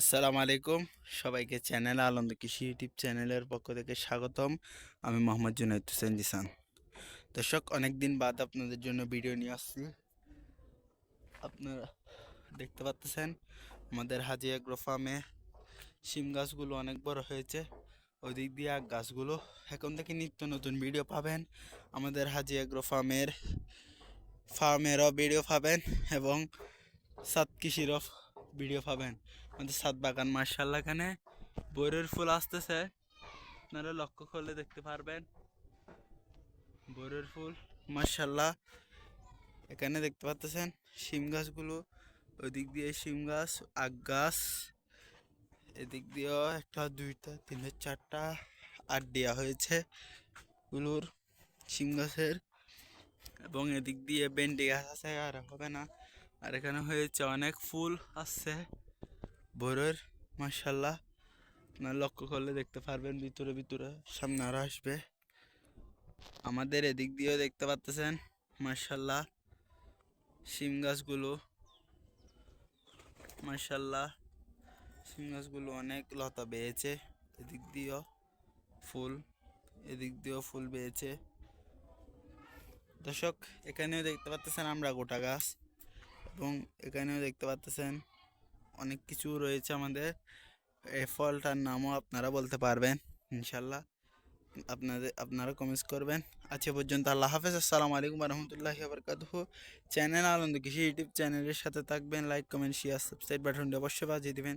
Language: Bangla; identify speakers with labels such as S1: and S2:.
S1: আসসালামু আলাইকুম। সবাইকে চ্যানেল, আনন্দ কৃষি ইউটিউব চ্যানেলের পক্ষ থেকে স্বাগতম। আমি মোহাম্মদ জুনাইদ হোসেন জিসান। দর্শক অনেক দিন বাদ আপনাদের জন্য ভিডিও নিয়ে আসছি। আপনারা দেখতে পাচ্ছেন, আমাদের হাজি অ্যাগ্রো ফার্মে শিম গাছগুলো অনেক বড় হয়েছে। ওই দিক দিয়ে আখ গাছগুলো। এখন থেকে নিত্য নতুন ভিডিও পাবেন। আমাদের হাজি অ্যাগ্রো ফার্মের, ফার্মেরও ভিডিও পাবেন এবং সাত কৃষিরও ভিডিও পাবেন। আমাদের সাত বাগান মার্শাল্লাহ এখানে বইয়ের ফুল আসতেছে। আপনারা লক্ষ্য করলে দেখতে পারবেন। বইয়ের ফুল মার্শাল্লাহ এখানে দেখতে পাচ্ছেন শিম গাছগুলো। ওই দিক দিয়ে শিম গাছ আগ গাছ। এদিক দিয়েও একটা, দুইটা, তিনটা, চারটা আট দেওয়া হয়েছে গুলোর শিম গাছের। এবং এদিক দিয়ে বেন্ডি গাছ আছে, আর হবে না। আর এখানে হয়েছে অনেক ফুল আসছে। ভোরের মার্শাল্লাহ আপনার লক্ষ্য করলে দেখতে পারবেন, ভিতরে ভিতরে সামনে আরও আসবে। আমাদের এদিক দিয়েও দেখতে পাচ্তেছেন মার্শাল্লাহ শিম গাছগুলো মার্শাল্লাহ শিম গাছগুলো অনেক লতা বেয়েছে, এদিক দিয়েও ফুল, এদিক দিয়েও ফুল বেয়েছে। দর্শক, এখানেও দেখতে পাচ্তেছেন আমরা গোটা গাছ, এবং এখানেও দেখতে পাচ্তেছেন অনেক কিছু রয়েছে আমাদের। এই ফলটার নামও আপনারা বলতে পারবেন ইনশাল্লাহ আপনাদের, আপনারা কমেন্টস করবেন। আজকে পর্যন্ত আল্লাহ হাফেজ। আসসালামু আলাইকুম রহমতুল্লাহ বরকাতুহ চ্যানেল আনন্দ কৃষি ইউটিউব চ্যানেলের সাথে থাকবেন। লাইক কমেন্ট শেয়ার সাবস্ক্রাইব বাটনটি অবশ্যই বাজিয়ে দিবেন।